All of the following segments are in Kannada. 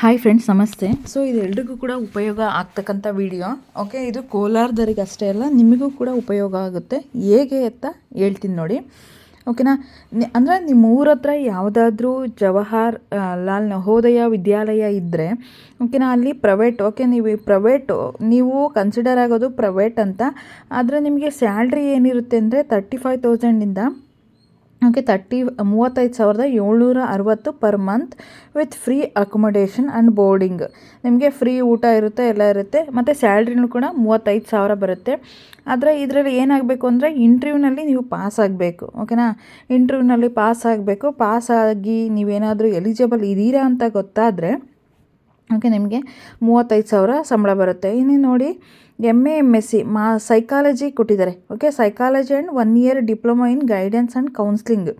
ಹಾಯ್ ಫ್ರೆಂಡ್ಸ್ ನಮಸ್ತೆ. ಸೊ ಇದೆಲ್ಲರಿಗೂ ಕೂಡ ಉಪಯೋಗ ಆಗ್ತಕ್ಕಂಥ ವಿಡಿಯೋ ಓಕೆ ಇದು ಕೋಲಾರದವರಿಗೆ ಅಷ್ಟೇ ಅಲ್ಲ, ನಿಮಗೂ ಕೂಡ ಉಪಯೋಗ ಆಗುತ್ತೆ. ಹೇಗೆ ಅಂತ ಹೇಳ್ತೀನಿ ನೋಡಿ. ಓಕೆನಾ ಅಂದರೆ ನಿಮ್ಮ ಊರ ಹತ್ರ ಯಾವುದಾದ್ರೂ ಜವಾಹರ್ ಲಾಲ್ ನವೋದಯ ವಿದ್ಯಾಲಯ ಇದ್ದರೆ ಓಕೆನಾ ಅಲ್ಲಿ ಪ್ರೈವೇಟ್ ಓಕೆ ನೀವು ಪ್ರೈವೇಟ್ ನೀವು ಕನ್ಸಿಡರ್ ಆಗೋದು ಪ್ರೈವೇಟ್ ಅಂತ. ಆದರೆ ನಿಮಗೆ ಸ್ಯಾಲ್ರಿ ಏನಿರುತ್ತೆ ಅಂದರೆ ತರ್ಟಿ ಫೈವ್ ತೌಸಂಡಿಂದ ಓಕೆ, ತರ್ಟಿ, ಮೂವತ್ತೈದು ಸಾವಿರದ ಏಳ್ನೂರ ಅರವತ್ತು per month with free accommodation and boarding. ನಿಮಗೆ ಫ್ರೀ ಊಟ ಇರುತ್ತೆ, ಎಲ್ಲ ಇರುತ್ತೆ, ಮತ್ತು ಸ್ಯಾಲ್ರಿನೂ ಕೂಡ ಮೂವತ್ತೈದು ಸಾವಿರ ಬರುತ್ತೆ. ಆದರೆ ಇದರಲ್ಲಿ ಏನಾಗಬೇಕು ಅಂದರೆ ಇಂಟರ್ವ್ಯೂನಲ್ಲಿ ನೀವು ಪಾಸ್ ಆಗಬೇಕು, ಓಕೆನಾ? ಇಂಟರ್ವ್ಯೂನಲ್ಲಿ ಪಾಸ್ ಆಗಬೇಕು, ಪಾಸ್ ಆಗಿ ನೀವೇನಾದರೂ ಎಲಿಜಿಬಲ್ ಇದ್ದೀರಾ ಅಂತ ಗೊತ್ತಾದರೆ ಓಕೆ, ನಿಮಗೆ ಮೂವತ್ತೈದು ಸಾವಿರ ಸಂಬಳ ಬರುತ್ತೆ. ಇನ್ನು ನೋಡಿ M A M S C ಮಾ ಸೈಕಾಲಜಿ ಕೊಟ್ಟಿದ್ದಾರೆ. Okay psychology and one year diploma in guidance and counselling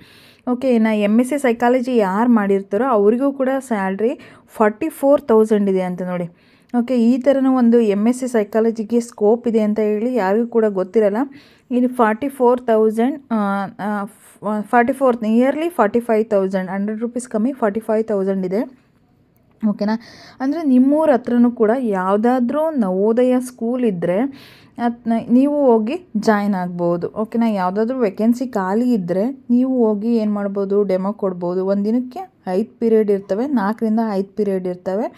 okay, ಇನ್ನು ಎಂ ಎಸ್ ಸಿ ಸೈಕಾಲಜಿ ಯಾರು ಮಾಡಿರ್ತಾರೋ ಅವರಿಗೂ ಕೂಡ ಸ್ಯಾಲ್ರಿ ಫಾರ್ಟಿ ಫೋರ್ ತೌಸಂಡ್ ಇದೆ ಅಂತ ನೋಡಿ. ಓಕೆ, ಈ ಥರನೂ ಒಂದು ಎಂ ಎಸ್ ಸಿ ಸೈಕಾಲಜಿಗೆ ಸ್ಕೋಪ್ ಇದೆ ಅಂತ ಹೇಳಿ ಯಾರಿಗೂ ಕೂಡ ಗೊತ್ತಿರಲ್ಲ. ಇದು forty four thousand forty four yearly forty five thousand hundred rupees ಕಮ್ಮಿ ಫಾರ್ಟಿ ಫೈವ್ ತೌಸಂಡ್ ಇದೆ. ಓಕೆನಾ? ಅಂದರೆ ನಿಮ್ಮೂರ ಹತ್ರನೂ ಕೂಡ ಯಾವುದಾದ್ರೂ ನವೋದಯ ಸ್ಕೂಲ್ ಇದ್ದರೆ ಅದನ್ನ ನೀವು ಹೋಗಿ ಜಾಯ್ನ್ ಆಗ್ಬೋದು. ಓಕೆನಾ? ಯಾವುದಾದ್ರೂ ವೇಕೆನ್ಸಿ ಖಾಲಿ ಇದ್ದರೆ ನೀವು ಹೋಗಿ ಏನು ಮಾಡ್ಬೋದು? ಡೆಮೋ ಕೊಡ್ಬೋದು. ಒಂದು ದಿನಕ್ಕೆ ಐದು ಪೀರಿಯಡ್ ಇರ್ತವೆ, ನಾಲ್ಕರಿಂದ ಐದು ಪೀರಿಯಡ್ ಇರ್ತವೆ.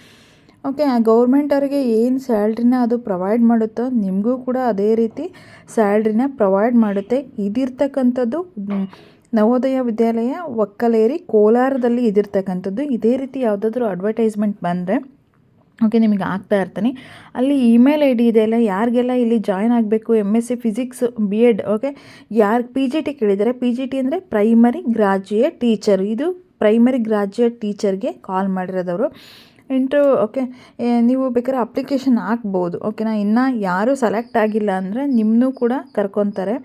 ಓಕೆ ಗೌರ್ಮೆಂಟ್ ಅವರಿಗೆ ಏನು ಸ್ಯಾಲ್ರಿನ ಅದು ಪ್ರೊವೈಡ್ ಮಾಡುತ್ತೋ ನಿಮಗೂ ಕೂಡ ಅದೇ ರೀತಿ ಸ್ಯಾಲ್ರಿನ ಪ್ರೊವೈಡ್ ಮಾಡುತ್ತೆ. ಇದಿರ್ತಕ್ಕಂಥದ್ದು ನವೋದಯ ವಿದ್ಯಾಲಯ ಒಕ್ಕಲೇರಿ ಕೋಲಾರದಲ್ಲಿ ಇದಿರ್ತಕ್ಕಂಥದ್ದು ಇದೇ ರೀತಿ ಯಾವುದಾದ್ರೂ ಅಡ್ವರ್ಟೈಸ್ಮೆಂಟ್ ಬಂದರೆ ಓಕೆ ನಿಮಗೆ ಆಗ್ತಾ ಇರ್ತಾನೆ. ಅಲ್ಲಿ ಇಮೇಲ್ ಐ ಡಿ ಇದೆಯಲ್ಲ ಯಾರಿಗೆಲ್ಲ ಇಲ್ಲಿ ಜಾಯ್ನ್ ಆಗಬೇಕು? M S C physics B Ed okay ಯಾರು ಪಿ ಜಿ ಟಿ ಕೇಳಿದ್ದಾರೆ? ಪಿ ಜಿ ಟಿ ಅಂದರೆ ಪ್ರೈಮರಿ ಗ್ರಾಜ್ಯುಯೇಟ್ ಟೀಚರ್ ಇದು ಪ್ರೈಮರಿ ಗ್ರಾಜ್ಯುಯೇಟ್ ಟೀಚರ್ಗೆ ಕಾಲ್ ಮಾಡಿರೋದವರು. ಇಂಟ್ರೂ ಓಕೆ ನೀವು ಬೇಕಾದ್ರೆ ಅಪ್ಲಿಕೇಶನ್ ಹಾಕ್ಬೋದು ಓಕೆನಾ ಇನ್ನು ಯಾರೂ ಸೆಲೆಕ್ಟ್ ಆಗಿಲ್ಲ ಅಂದರೆ ನಿಮ್ಮನ್ನೂ ಕೂಡ ಕರ್ಕೊತಾರೆ.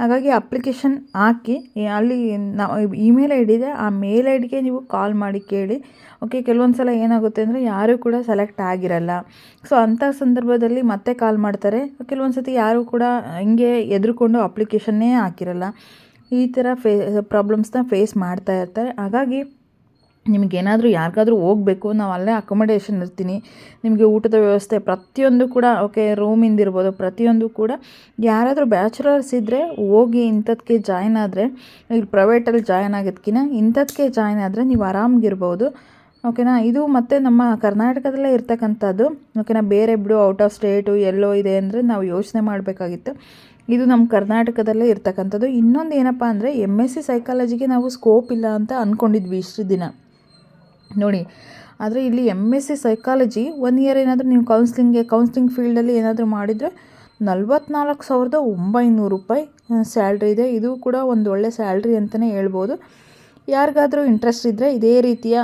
ಹಾಗಾಗಿ ಅಪ್ಲಿಕೇಶನ್ ಹಾಕಿ ಅಲ್ಲಿ ನಾವು ಇಮೇಲ್ ಐ ಡಿ ಇದೆ, ಆ ಮೇಲ್ ಐ ಡಿಗೆ ನೀವು ಕಾಲ್ ಮಾಡಿ ಕೇಳಿ. ಓಕೆ ಕೆಲವೊಂದು ಸಲ ಏನಾಗುತ್ತೆ ಅಂದರೆ ಯಾರೂ ಕೂಡ ಸೆಲೆಕ್ಟ್ ಆಗಿರಲ್ಲ. ಸೊ ಅಂಥ ಸಂದರ್ಭದಲ್ಲಿ ಮತ್ತೆ ಕಾಲ್ ಮಾಡ್ತಾರೆ. ಕೆಲವೊಂದು ಸತಿ ಯಾರೂ ಕೂಡ ಹಿಂಗೆ ಎದುರುಕೊಂಡು ಅಪ್ಲಿಕೇಶನ್ನೇ ಹಾಕಿರಲ್ಲ. ಈ ಥರ ಫೇ ಪ್ರಾಬ್ಲಮ್ಸ್ನ ಫೇಸ್ ಮಾಡ್ತಾ ಇರ್ತಾರೆ. ಹಾಗಾಗಿ ನಿಮಗೇನಾದರೂ ಯಾರಿಗಾದ್ರೂ ಹೋಗಬೇಕು, ನಾವು ಅಲ್ಲೇ ಅಕೊಮಡೇಷನ್ ಇರ್ತೀನಿ. ನಿಮಗೆ ಊಟದ ವ್ಯವಸ್ಥೆ ಪ್ರತಿಯೊಂದು ಕೂಡ ಓಕೆ ರೂಮಿಂದ ಇರ್ಬೋದು, ಪ್ರತಿಯೊಂದು ಕೂಡ ಯಾರಾದರೂ ಬ್ಯಾಚುಲರ್ಸ್ ಇದ್ದರೆ ಹೋಗಿ ಇಂಥದ್ಕೆ ಜಾಯ್ನ್ ಆದರೆ ಇಲ್ಲಿ ಪ್ರೈವೇಟಲ್ಲಿ ಜಾಯ್ನ್ ಆಗೋದಕ್ಕಿಂತ ಇಂಥದ್ಕೆ ಜಾಯ್ನ್ ಆದರೆ ನೀವು ಆರಾಮಾಗಿರ್ಬೋದು. ಓಕೆನಾ ಇದು ಮತ್ತು ನಮ್ಮ ಕರ್ನಾಟಕದಲ್ಲೇ ಇರ್ತಕ್ಕಂಥದ್ದು. ಓಕೆನಾ ಬೇರೆ ಬಿಡು ಔಟ್ ಆಫ್ ಸ್ಟೇಟು ಎಲ್ಲೋ ಇದೆ ಅಂದರೆ ನಾವು ಯೋಚನೆ ಮಾಡಬೇಕಾಗಿತ್ತು. ಇದು ನಮ್ಮ ಕರ್ನಾಟಕದಲ್ಲೇ ಇರ್ತಕ್ಕಂಥದ್ದು. ಇನ್ನೊಂದು ಏನಪ್ಪ ಅಂದರೆ ಎಂ ಎಸ್ ಸಿ ಸೈಕಾಲಜಿಗೆ ನಾವು ಸ್ಕೋಪ್ ಇಲ್ಲ ಅಂತ ಅಂದ್ಕೊಂಡಿದ್ವಿ ಇಷ್ಟು ದಿನ. ನೋಡಿ, ಆದರೆ ಇಲ್ಲಿ M S C psychology one year ಏನಾದರೂ ನೀವು ಕೌನ್ಸ್ಲಿಂಗ್ಗೆ ಕೌನ್ಸ್ಲಿಂಗ್ ಫೀಲ್ಡಲ್ಲಿ ಏನಾದರೂ ಮಾಡಿದರೆ ನಲ್ವತ್ನಾಲ್ಕು ಸಾವಿರದ ಒಂಬೈನೂರು ರೂಪಾಯಿ ಸ್ಯಾಲ್ರಿ ಇದೆ. ಇದು ಕೂಡ ಒಂದು ಒಳ್ಳೆ ಸ್ಯಾಲ್ರಿ ಅಂತಲೇ ಹೇಳ್ಬೋದು. ಯಾರಿಗಾದರೂ ಇಂಟ್ರೆಸ್ಟ್ ಇದ್ದರೆ ಇದೇ ರೀತಿಯ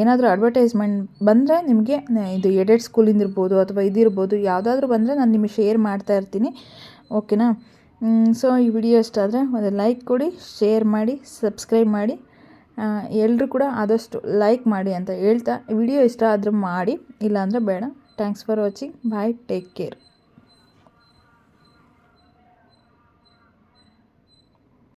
ಏನಾದರೂ ಅಡ್ವರ್ಟೈಸ್ಮೆಂಟ್ ಬಂದರೆ ನಿಮಗೆ ಇದು ಎಡೆಡ್ ಸ್ಕೂಲಿಂದ ಇರ್ಬೋದು ಅಥವಾ ಇದಿರ್ಬೋದು ಯಾವುದಾದ್ರೂ ಬಂದರೆ ನಾನು ನಿಮಗೆ ಶೇರ್ ಮಾಡ್ತಾ ಇರ್ತೀನಿ. ಓಕೆನಾ ಸೊ ಈ ವಿಡಿಯೋ ಇಷ್ಟ ಆದರೆ ಒಂದು ಲೈಕ್ ಕೊಡಿ ಶೇರ್ ಮಾಡಿ ಸಬ್ಸ್ಕ್ರೈಬ್ ಮಾಡಿ. ಎಲ್ಲರೂ ಕೂಡ ಆದಷ್ಟು ಲೈಕ್ ಮಾಡಿ ಅಂತ ಹೇಳ್ತಾ. ವಿಡಿಯೋ ಇಷ್ಟ ಆದರೂ ಮಾಡಿ, ಇಲ್ಲಾಂದರೆ ಬೇಡ. Thanks for watching bye take care